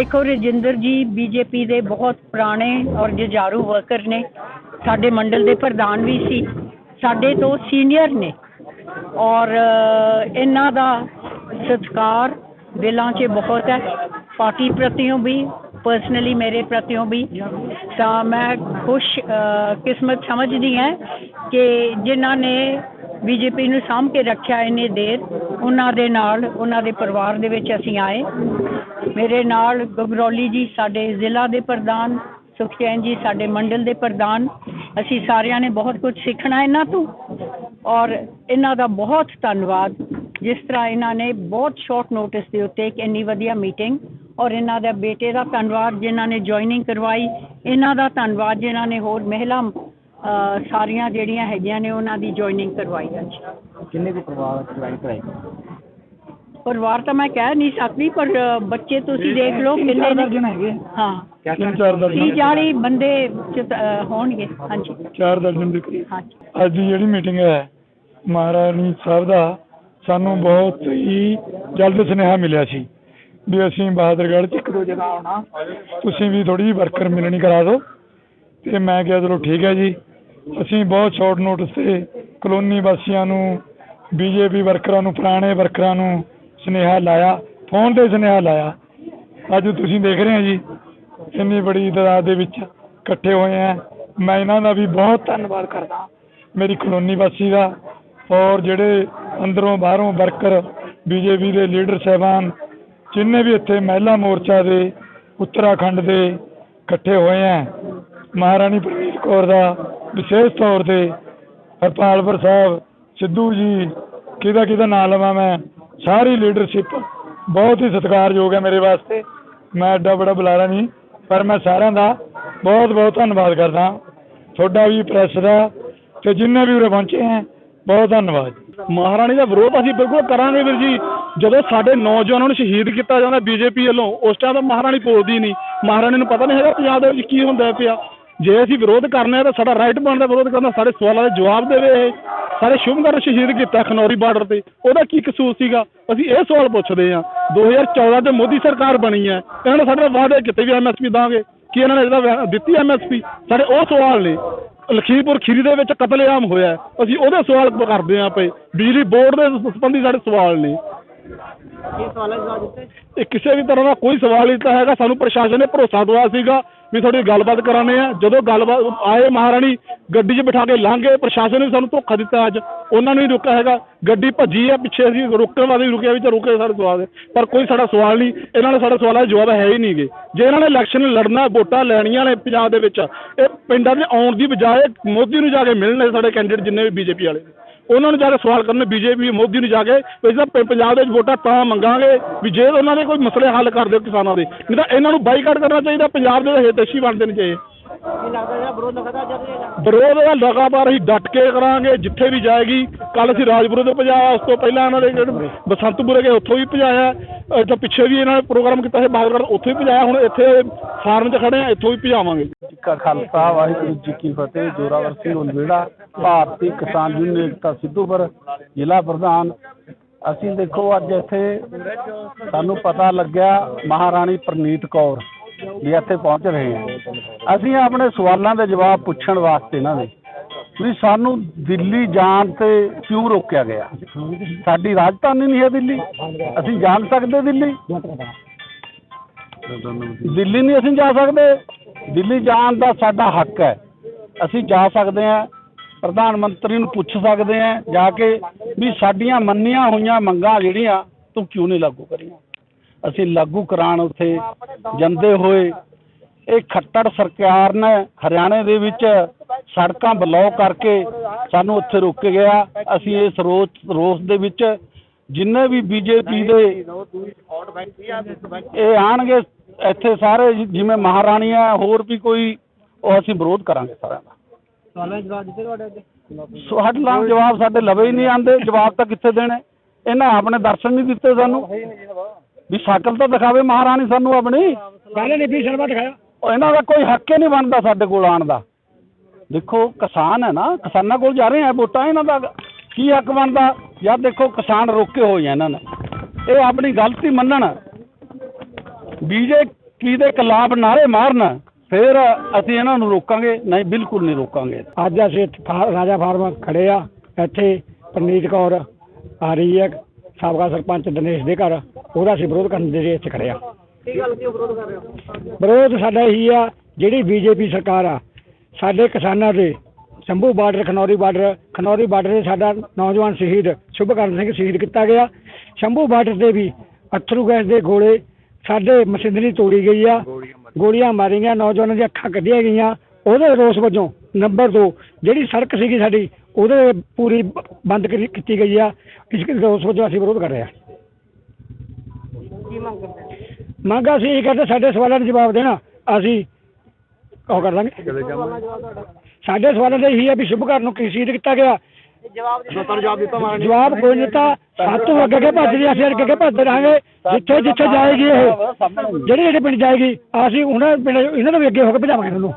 ਦੇਖੋ, ਰਜਿੰਦਰ ਜੀ, ਬੀਜੇਪੀ ਦੇ ਬਹੁਤ ਪੁਰਾਣੇ ਔਰ ਜੁਝਾਰੂ ਵਰਕਰ ਨੇ। ਸਾਡੇ ਮੰਡਲ ਦੇ ਪ੍ਰਧਾਨ ਵੀ ਸੀ। ਸਾਡੇ ਤੋਂ ਸੀਨੀਅਰ ਨੇ। ਔਰ ਇਹਨਾਂ ਦਾ ਸਤਿਕਾਰ ਦਿਲਾਂ 'ਚ ਬਹੁਤ ਹੈ। ਪਾਰਟੀ ਪ੍ਰਤੀਓ ਵੀ ਪਰਸਨਲੀ ਮੇਰੇ ਪ੍ਰਤੀਓ ਵੀ। ਤਾਂ ਮੈਂ ਖੁਸ਼ ਕਿਸਮਤ ਸਮਝਦੀ ਹਾਂ ਕਿ ਜਿਨ੍ਹਾਂ ਨੇ ਬੀਜੇਪੀ ਨੂੰ ਸਾਂਭ ਕੇ ਰੱਖਿਆ ਇੰਨੇ ਦੇਰ, ਉਹਨਾਂ ਦੇ ਨਾਲ, ਉਹਨਾਂ ਦੇ ਪਰਿਵਾਰ ਦੇ ਵਿੱਚ ਅਸੀਂ ਆਏ। ਮੇਰੇ ਨਾਲ ਗਗਰੌਲੀ ਜੀ ਸਾਡੇ ਜ਼ਿਲ੍ਹਾ ਦੇ ਪ੍ਰਧਾਨ, ਸੁਖਚੈਨ ਜੀ ਸਾਡੇ ਮੰਡਲ ਦੇ ਪ੍ਰਧਾਨ, ਅਸੀਂ ਸਾਰਿਆਂ ਨੇ ਬਹੁਤ ਕੁਝ ਸਿੱਖਣਾ ਇਹਨਾਂ ਤੋਂ। ਔਰ ਇਹਨਾਂ ਦਾ ਬਹੁਤ ਧੰਨਵਾਦ। ਜਿਸ ਤਰ੍ਹਾਂ ਇਹਨਾਂ ਨੇ ਬਹੁਤ ਸ਼ਾਰਟ ਨੋਟਿਸ ਦੇ ਉੱਤੇ ਇੱਕ ਇੰਨੀ ਵਧੀਆ ਮੀਟਿੰਗ ਔਰ ਇਹਨਾਂ ਦਾ ਬੇਟੇ ਦਾ ਧੰਨਵਾਦ, ਜਿਨ੍ਹਾਂ ਨੇ ਜੁਆਇਨਿੰਗ ਕਰਵਾਈ, ਇਹਨਾਂ ਦਾ ਧੰਨਵਾਦ, ਜਿਨ੍ਹਾਂ ਨੇ ਹੋਰ ਮਹਿਲਾ ਸਾਰੀਆਂ ਜਿਹੜੀਆਂ ਹੈਗੀਆਂ ਨੇ ਉਹਨਾਂ ਦੀ ਜੁਆਇਨਿੰਗ ਕਰਵਾਈ ਅੱਜ ਕਿੰਨੇ ਕੁ ਪਰਿਵਾਰ ਜੁਆਇਨ ਕਰਾਏ? ਪਰਿਵਾਰ ਤਾਂ ਮੈਂ ਕਹਿ ਨਹੀਂ ਸਕਦੀ ਪਰ ਬੱਚੇ ਤੁਸੀਂ ਦੇਖ ਲਓ ਕਿੰਨੇ ਨੇ। ਹੈਗੇ। ਹਾਂ। ਤਿੰਨ ਚਾਰ ਤੀਹ ਚਾਲੀ ਬੰਦੇ ਚ ਤਾਂ, ਅ, ਹੋਣਗੇ ਹਾਂਜੀ। ਚਾਰ ਦਰਜਨ ਦੇ ਕਰੀਬ। ਹਾਂਜੀ ਅੱਜ ਦੀ ਜਿਹੜੀ ਮੀਟਿੰਗ ਹੈ ਮਹਾਰਾਣੀ ਸਾਹਿਬ ਦਾ ਸਾਨੂੰ ਬਹੁਤ ਹੀ ਜਲਦ ਸੁਨੇਹਾ ਮਿਲਿਆ ਸੀ ਵੀ ਅਸੀਂ ਬਹਾਦਰਗੜ੍ਹ ਚ ਇੱਕ ਦੋ ਜਗ੍ਹਾ ਆਉਣਾ। ਤੁਸੀਂ ਵੀ ਥੋੜੀ ਜਿਹੀ ਵਰਕਰ ਮਿਲਣੀ ਕਰਾ ਦਿਓ। ਤੇ ਮੈਂ ਕਿਹਾ ਚਲੋ ਠੀਕ ਹੈ ਜੀ। ਅਸੀਂ ਬਹੁਤ ਸ਼ਾਰਟ ਨੋਟਿਸ ਤੇ ਕਲੋਨੀ ਵਾਸੀਆਂ ਨੂੰ ਬੀਜੇਪੀ ਵਰਕਰਾਂ ਨੂੰ, ਪੁਰਾਣੇ ਵਰਕਰਾਂ ਨੂੰ ਸੁਨੇਹਾ ਲਾਇਆ ਫੋਨ ਤੇ ਸੁਨੇਹਾ ਲਾਇਆ। ਅੱਜ ਤੁਸੀਂ ਦੇਖ ਰਹੇ ਹੋ ਜੀ, ਇੰਨੀ ਬੜੀ ਤਾਦਾਦ ਦੇ ਵਿੱਚ ਇਕੱਠੇ ਹੋਏ ਆ। ਮੈਂ ਇਹਨਾਂ ਦਾ ਵੀ ਬਹੁਤ ਧੰਨਵਾਦ ਕਰਦਾ ਮੇਰੀ ਕਲੋਨੀ ਵਾਸੀ ਦਾ ਔਰ ਜਿਹੜੇ ਅੰਦਰੋਂ ਬਾਹਰੋਂ ਵਰਕਰ ਬੀਜੇਪੀ ਦੇ ਲੀਡਰ ਸਾਹਿਬਾਨ, ਜਿੰਨੇ ਵੀ ਇੱਥੇ ਮਹਿਲਾ ਮੋਰਚਾ ਦੇ, ਉੱਤਰਾਖੰਡ ਦੇ ਇਕੱਠੇ ਹੋਏ ਆ। ਮਹਾਰਾਣੀ ਪ੍ਰਨੀਤ ਕੌਰ ਦਾ ਵਿਸ਼ੇਸ਼ ਤੌਰ ਤੇ ਹਰਪਾਲਪੁਰ ਸਾਹਿਬ, ਸਿੱਧੂ ਜੀ, ਕਿਹਦਾ ਕਿਹਦਾ ਨਾਂ ਲਵਾਂ ਮੈਂ, ਸਾਰੀ ਲੀਡਰਸ਼ਿਪ ਬਹੁਤ ਹੀ ਸਤਿਕਾਰਯੋਗ ਹੈ ਮੇਰੇ ਵਾਸਤੇ। ਮੈਂ ਐਡਾ ਬੜਾ ਬੁਲਾਰਾ ਨਹੀਂ, ਪਰ ਮੈਂ ਸਾਰਿਆਂ ਦਾ ਬਹੁਤ ਬਹੁਤ ਧੰਨਵਾਦ ਕਰਦਾ ਤੁਹਾਡਾ ਵੀ ਪ੍ਰੈਸ ਦਾ ਤੇ ਜਿੰਨੇ ਵੀ ਉਰੇ ਪਹੁੰਚੇ ਹੈ, ਬਹੁਤ ਧੰਨਵਾਦ। ਮਹਾਰਾਣੀ ਦਾ ਵਿਰੋਧ ਅਸੀਂ ਬਿਲਕੁਲ ਕਰਾਂਗੇ ਵੀਰ ਜੀ। ਜਦੋਂ ਸਾਡੇ ਨੌਜਵਾਨਾਂ ਨੂੰ ਸ਼ਹੀਦ ਕੀਤਾ ਜਾਂਦਾ ਬੀਜੇਪੀ ਵੱਲੋਂ, ਉਸ ਟਾਈਮ ਤਾਂ ਮਹਾਰਾਣੀ ਬੋਲਦੀ ਨਹੀਂ। ਮਹਾਰਾਣੀ ਨੂੰ ਪਤਾ ਨਹੀਂ ਹੈਗਾ ਪੰਜਾਬ ਦੇ ਵਿੱਚ ਕੀ ਹੁੰਦਾ ਪਿਆ। ਜੇ ਅਸੀਂ ਵਿਰੋਧ ਕਰਨੇ ਆ ਤਾਂ ਸਾਡਾ ਰਾਈਟ ਬਣਦਾ, ਵਿਰੋਧ ਕਰਨ ਸਾਡੇ ਸਵਾਲਾਂ ਦੇ ਜਵਾਬ ਦੇਵੇ ਇਹ। ਸਾਰੇ ਸ਼ੁਭਕਰ ਸ਼ਹੀਦ ਕੀਤਾ ਖਨੌਰੀ ਬਾਰਡਰ ਤੇ। ਉਹਦਾ ਕੀ ਕਸੂਰ ਸੀਗਾ? ਅਸੀਂ ਇਹ ਸਵਾਲ ਪੁੱਛਦੇ ਆ 2014 ਤੇ ਮੋਦੀ ਸਰਕਾਰ ਬਣੀ ਹੈ। ਇਹਨਾਂ ਨੇ ਸਾਡੇ ਨਾਲ ਵਾਅਦੇ ਕੀਤੇ ਵੀ ਐਮਐਸਪੀ ਦਾਂਗੇ। ਕੀ ਇਹਨਾਂ ਨੇ ਇਹਦਾ ਵੈ- ਦਿੱਤੀ ਐਮਐਸਪੀ ਸਾਡੇ ਉਹ ਸਵਾਲ ਨੇ। ਲਖੀਮਪੁਰ ਖੀਰੀ ਦੇ ਵਿੱਚ ਕਤਲੇਆਮ ਹੋਇਆ ਅਸੀਂ ਉਹਦੇ ਸਵਾਲ ਕਰਦੇ ਆਂ ਪਏ ਬਿਜਲੀ ਬੋਰਡ ਦੇ ਸੰਬੰਧੀ ਸਾਡੇ ਸਵਾਲ ਨੇ। ਇਹ ਕਿਸੇ ਵੀ ਤਰ੍ਹਾਂ ਦਾ ਕੋਈ ਸਵਾਲ ਨਹੀਂ ਤਾਂ ਹੈਗਾ। ਸਾਨੂੰ ਪ੍ਰਸ਼ਾਸਨ ਨੇ ਭਰੋਸਾ ਦਵਾਇਆ ਸੀਗਾ ਵੀ ਤੁਹਾਡੀ ਗੱਲਬਾਤ ਕਰਾਣੇ ਆ। ਜਦੋਂ ਗੱਲਬਾਤ ਆਏ ਮਹਾਰਾਣੀ, ਗੱਡੀ 'ਚ ਬਿਠਾ ਕੇ ਲੰਘ, ਪ੍ਰਸ਼ਾਸਨ ਨੇ ਵੀ ਸਾਨੂੰ ਧੋਖਾ ਦਿੱਤਾ ਅੱਜ। ਉਹਨਾਂ ਨੂੰ ਨਹੀਂ ਰੋਕਿਆ ਹੈਗਾ। ਗੱਡੀ ਭੱਜੀ ਆ ਪਿੱਛੇ ਅਸੀਂ ਰੋਕਣ ਵਾਲੇ ਵੀ ਰੁਕਿਆ ਵੀ ਤਾਂ ਰੁਕੇ ਸਾਡੇ ਸਵਾਲ ਦੇ। ਪਰ ਕੋਈ ਸਾਡਾ ਸਵਾਲ ਨਹੀਂ। ਇਹਨਾਂ ਨੇ ਸਾਡਾ ਸਵਾਲਾਂ ਦੇ ਜਵਾਬ ਹੈ ਹੀ ਨਹੀਂਗੇ ਜੇ ਇਹਨਾਂ ਨੇ ਇਲੈਕਸ਼ਨ ਲੜਨਾ, ਵੋਟਾਂ ਲੈਣੀਆਂ ਨੇ ਪੰਜਾਬ ਦੇ ਵਿੱਚ, ਇਹ ਪਿੰਡਾਂ ਦੇ ਆਉਣ ਦੀ ਬਜਾਏ ਮੋਦੀ ਨੂੰ ਜਾ ਕੇ ਮਿਲਣੇ ਸਾਡੇ ਕੈਂਡੀਡੇਟ ਜਿੰਨੇ ਵੀ ਬੀਜੇਪੀ ਵਾਲੇ ਨੇ। ਉਹਨਾਂ ਨੂੰ ਜਾ ਕੇ ਸਵਾਲ ਕਰਨੇ, ਬੀਜੇਪੀ, ਮੋਦੀ ਨੂੰ ਜਾ ਕੇ ਵੀ ਅਸੀਂ ਤਾਂ ਪੰਜਾਬ ਦੇ ਵਿੱਚ ਵੋਟਾਂ ਤਾਂ ਮੰਗਾਂਗੇ ਵੀ ਜੇ ਉਹਨਾਂ ਦੇ ਕੋਈ ਮਸਲੇ ਹੱਲ ਕਰ ਦਿਓ ਕਿਸਾਨਾਂ ਦੇ, ਨਹੀਂ ਤਾਂ ਇਹਨਾਂ ਨੂੰ ਬਾਈਕਾਟ ਕਰਨਾ ਚਾਹੀਦਾ, ਪੰਜਾਬ ਦੇ ਹਿਤੈਸ਼ੀ ਬਣਦੇ ਨੇ ਚਾਹੀਦੇ ਵਿਰੋਧ ਦਾ ਲਗਾਤਾਰ ਅਸੀਂ ਡਟ ਕੇ ਕਰਾਂਗੇ, ਜਿੱਥੇ ਵੀ ਜਾਏਗੀ ਕੱਲ ਅਸੀਂ ਰਾਜਪੁਰੇ ਤੋਂ ਭਜਾਇਆ ਉਸ ਤੋਂ ਪਹਿਲਾਂ ਇਹਨਾਂ ਦੇ ਜਿਹੜੇ ਬਸੰਤਪੁਰੇ ਗਏ ਉੱਥੋਂ ਵੀ ਭਜਾਇਆ ਅਹ ਤਾਂ ਪਿੱਛੇ ਵੀ ਇਹਨਾਂ ਨੇ ਪ੍ਰੋਗਰਾਮ ਕੀਤਾ ਸੀ ਬਾਗੜ ਉੱਥੋਂ ਵੀ ਭਜਾਇਆ, ਹੁਣ ਇੱਥੇ ਫਾਰਮ 'ਚ ਖੜੇ ਆ, ਇੱਥੋਂ ਵੀ ਭਜਾਵਾਂਗੇ। ਕਾ ਖਾਲਸਾ, ਵਾਹਿਗੁਰੂ ਜੀ ਕੀ ਫਤਿਹ, ਜੋਰਾਵਰ ਸਿੰਘ ਉਲਵੇੜਾ, ਭਾਰਤੀ ਕਿਸਾਨ ਯੂਨੀਅਨ ਏਕਤਾ ਸਿੱਧੂਪੁਰ, ਜ਼ਿਲ੍ਹਾ ਪ੍ਰਧਾਨ। ਅਸੀਂ ਦੇਖੋ, ਅੱਜ ਇੱਥੇ ਸਾਨੂੰ ਪਤਾ ਲੱਗਿਆ ਮਹਾਰਾਣੀ ਪ੍ਰਨੀਤ ਕੌਰ ਵੀ ਇੱਥੇ ਪਹੁੰਚ ਰਹੇ ਆ। ਅਸੀਂ ਆਪਣੇ ਸਵਾਲਾਂ ਦੇ ਜਵਾਬ ਪੁੱਛਣ ਵਾਸਤੇ ਇਹਨਾਂ ਦੇ। ਵੀ ਸਾਨੂੰ ਦਿੱਲੀ ਜਾਣ ਤੇ ਕਿਉਂ ਰੋਕਿਆ ਗਿਆ? ਸਾਡੀ ਰਾਜਧਾਨੀ ਨਹੀਂ ਹੈ ਦਿੱਲੀ। ਅਸੀਂ ਜਾਣ ਸਕਦੇ ਦਿੱਲੀ? ਦਿੱਲੀ ਨਹੀਂ ਅਸੀਂ ਜਾ ਸਕਦੇ। ਦਿੱਲੀ ਜਾਣ ਦਾ ਸਾਡਾ ਹੱਕ ਹੈ। ਅਸੀਂ ਜਾ ਸਕਦੇ ਹਾਂ, ਪ੍ਰਧਾਨ ਮੰਤਰੀ ਨੂੰ ਪੁੱਛ ਸਕਦੇ ਹਾਂ, ਜਾ ਕੇ ਵੀ ਸਾਡੀਆਂ ਮੰਨੀਆਂ ਹੋਈਆਂ ਮੰਗਾਂ ਜਿਹੜੀਆਂ ਤੂੰ ਕਿਉਂ ਨਹੀਂ ਲਾਗੂ ਕਰੀਆਂ? ਅਸੀਂ ਲਾਗੂ ਕਰਾਉਣ ਉੱਥੇ ਜਾਂਦੇ ਹੋਏ ਇਹ ਖੱਟੜ ਸਰਕਾਰ ਨੇ ਹਰਿਆਣੇ ਦੇ ਵਿੱਚ ਸੜਕਾਂ ਬਲੌਕ ਕਰਕੇ ਸਾਨੂੰ ਉੱਥੇ ਰੋਕ ਗਿਆ। ਅਸੀਂ ਇਸ ਰੋਸ ਰੋਸ ਦੇ ਵਿੱਚ ਜਿੰਨੇ ਵੀ ਬੀਜੇਪੀ ਦੇ ਇਹ ਆਣਗੇ ਇੱਥੇ ਸਾਰੇ ਜਿ- ਜਿਵੇਂ ਮਹਾਰਾਣੀ ਆ ਹੋਰ ਵੀ ਕੋਈ ਉਹ ਅਸੀਂ ਵਿਰੋਧ ਕਰਾਂਗੇ ਸਾਰਿਆਂ ਦਾ। ਸਾਡੇ ਨਾਲ ਜਵਾਬ ਸਾਡੇ ਲਵੇ ਹੀ ਨਹੀਂ ਆਂਦੇ ਜਵਾਬ ਤਾਂ ਕਿੱਥੇ ਦੇਣੇ? ਇਹਨਾਂ ਆਪਣੇ ਦਰਸ਼ਨ ਨਹੀਂ ਦਿੱਤੇ ਸਾਨੂੰ। ਵੀ ਸ਼ਕਲ ਤਾਂ ਦਿਖਾਵੇ ਮਹਾਰਾਣੀ ਸਾਨੂੰ ਆਪਣੀ। ਪਹਿਲੇ ਨੇ ਵੀ ਸ਼ਰਮਾ ਦਿਖਾਇਆ। ਉਹ ਇਹਨਾਂ ਦਾ ਕੋਈ ਹੱਕ ਹੀ ਨਹੀਂ ਬਣਦਾ ਸਾਡੇ ਕੋਲ ਆਉਣ ਦਾ। ਦੇਖੋ ਕਿਸਾਨ ਹੈ ਨਾ ਕਿਸਾਨਾਂ ਕੋਲ ਜਾ ਰਹੇ ਆ ਵੋਟਾਂ ਇਹਨਾਂ ਦਾ ਕੀ ਹੱਕ ਬਣਦਾ? ਯਾਰ ਦੇਖੋ ਕਿਸਾਨ ਰੋਕੇ ਹੋਏ ਆ ਇਹਨਾਂ ਨੇ। ਇਹ ਆਪਣੀ ਗਲਤੀ ਮੰਨਣ। ਬੀਜੇ ਤਰੱਕੀ ਦੇ ਖਿਲਾਫ ਨਾਰੇ ਮਾਰਨ ਫਿਰ ਅਸੀਂ ਇਹਨਾਂ ਨੂੰ ਰੋਕਾਂਗੇ ਨਹੀਂ ਬਿਲਕੁਲ ਨਹੀਂ ਰੋਕਾਂਗੇ। ਅੱਜ ਅਸੀਂ ਫਾ- ਰਾਜਾ ਫਾਰਮ ਖੜੇ ਆ ਇੱਥੇ ਪਰਨੀਤ ਕੌਰ ਆ ਰਹੀ ਹੈ ਸਾਬਕਾ ਸਰਪੰਚ ਦਿਨੇਸ਼ ਦੇ ਘਰ ਉਹਦਾ ਅਸੀਂ ਵਿਰੋਧ ਕਰਨ ਦੇ ਲਈ ਇੱਥੇ ਖੜੇ ਆ। ਕੀ ਗੱਲ ਕਿਉਂ ਵਿਰੋਧ ਕਰ ਰਹੇ ਹੋ? ਵਿਰੋਧ ਸਾਡਾ ਇਹੀ ਆ ਜਿਹੜੀ ਬੀਜੇਪੀ ਸਰਕਾਰ ਆ ਸਾਡੇ ਕਿਸਾਨਾਂ ਦੇ Shambhu border Khanauri border Khanauri border ਤੇ ਸਾਡਾ ਨੌਜਵਾਨ ਸ਼ਹੀਦ ਸ਼ੁਭਕਰਨ ਸਿੰਘ ਸ਼ਹੀਦ ਕੀਤਾ ਗਿਆ। ਸ਼ੰਭੂ ਬਾਰਡਰ ਤੇ ਵੀ ਅਥਰੂ ਗੈਸ ਦੇ ਗੋਲੇ ਸਾਡੇ ਮਸ਼ੀਨਰੀ ਤੋੜੀ ਗਈ ਆ। ਗੋਲੀਆਂ ਮਾਰੀਆਂ ਗਈਆਂ ਨੌਜਵਾਨਾਂ ਦੀਆਂ ਅੱਖਾਂ ਕੱਢੀਆਂ ਗਈਆਂ। ਉਹਦੇ ਰੋਸ ਵਜੋਂ ਨੰਬਰ 2 ਜਿਹੜੀ ਸੜਕ ਸੀਗੀ ਸਾਡੀ ਉਹਦੇ ਪੂਰੀ ਬ- ਬੰਦ ਕਰੀ- ਕੀਤੀ ਗਈ ਆ। ਇਸ ਰੋਸ ਵਜੋਂ ਅਸੀਂ ਵਿਰੋਧ ਕਰ ਰਹੇ ਹਾਂ? ਮੰਗ ਅਸੀਂ ਇਹ ਕਰਦੇ ਸਾਡੇ ਸਵਾਲਾਂ ਦਾ ਜਵਾਬ ਦੇਣਾ। ਅਸੀਂ ਉਹ ਕਰ ਲਾਂਗੇ ਸਾਡੇ ਸਵਾਲਾਂ ਦਾ ਇਹੀ ਹੈ ਵੀ ਸ਼ੁਭਕਰਨ ਨੂੰ ਕੀ ਸ਼ਹੀਦ ਕੀਤਾ ਗਿਆ। ਜਵਾਬ ਕੋਈ ਨਹੀਂ ਦਿੱਤਾ। ਸਾਤੋਂ ਅੱਗੇ ਅੱਗੇ ਭੱਜ ਰਹੇ ਅਸੀਂ ਅੱਗੇ ਅੱਗੇ ਭੱਜਦੇ ਰਹਾਂਗੇ। ਜਿੱਥੇ ਜਿੱਥੇ ਜਾਏਗੀ ਇਹ। ਜਿਹੜੇ ਜਿਹੜੇ ਪਿੰਡ ਜਾਏਗੀ ਅਸੀਂ ਉਹਨਾਂ ਪਿੰਡ ਇਹਨਾਂ ਨੂੰ ਵੀ ਅੱਗੇ ਹੋ ਕੇ ਭਜਾਵਾਂਗੇ ਤੁਹਾਨੂੰ।